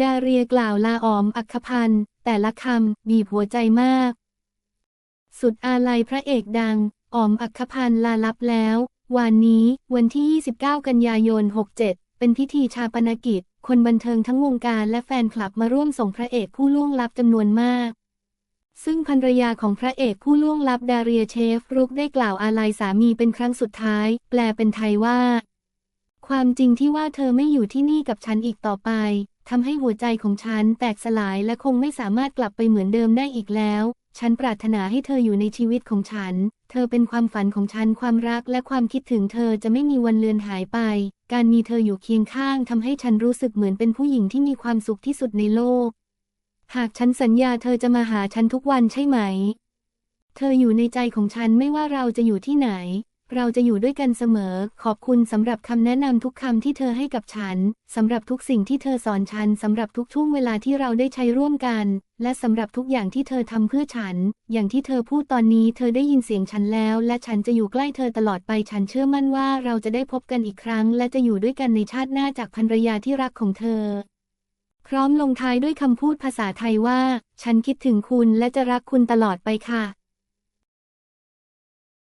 ดาเรียกล่าวลาออมอัคพันธ์แต่ละคำบีบหัวใจมาก สุดอาลัยพระเอกดังออมอัคคพันธ์ลาลับแล้ว วันนี้วันที่ 29 กันยายน 67 เป็นพิธีชาปนกิจ คนบันเทิงทั้งวงการและแฟนคลับมาร่วมส่งพระเอกผู้ล่วงลับจำนวนมาก ซึ่งภรรยาของพระเอกผู้ล่วงลับดาเรียเชฟรุกได้กล่าวอาลัยสามีเป็นครั้งสุดท้าย แปลเป็นไทยว่า ความจริงที่ว่าเธอไม่อยู่ที่นี่กับฉันอีกต่อไป ทำให้หัวใจของฉันแตกสลายและคงไม่สามารถกลับไปเหมือนเดิมได้อีกแล้ว ฉันปรารถนาให้เธออยู่ในชีวิตของฉัน เธอเป็นความฝันของฉัน ความรักและความคิดถึงเธอจะไม่มีวันเลือนหายไป การมีเธออยู่เคียงข้างทำให้ฉันรู้สึกเหมือนเป็นผู้หญิงที่มีความสุขที่สุดในโลก หากฉันสัญญาเธอจะมาหาฉันทุกวันใช่ไหม เธออยู่ในใจของฉันไม่ว่าเราจะอยู่ที่ไหน เราจะอยู่ด้วยกันเสมอ ขอบคุณสำหรับคำแนะนำทุกคำที่เธอให้กับฉัน สำหรับทุกสิ่งที่เธอสอนฉัน สำหรับทุกช่วงเวลาที่เราได้ใช้ร่วมกัน และสำหรับทุกอย่างที่เธอทำเพื่อฉัน อย่างที่เธอพูดตอนนี้ เธอได้ยินเสียงฉันแล้ว และฉันจะอยู่ใกล้เธอตลอดไปฉันเชื่อมั่นว่าเราจะได้พบกันอีกครั้ง และจะอยู่ด้วยกันในชาติหน้าจากภรรยาที่รักของเธอพร้อมลงท้ายด้วยคำพูดภาษาไทยว่า ฉันคิดถึงคุณและจะรักคุณตลอดไปค่ะ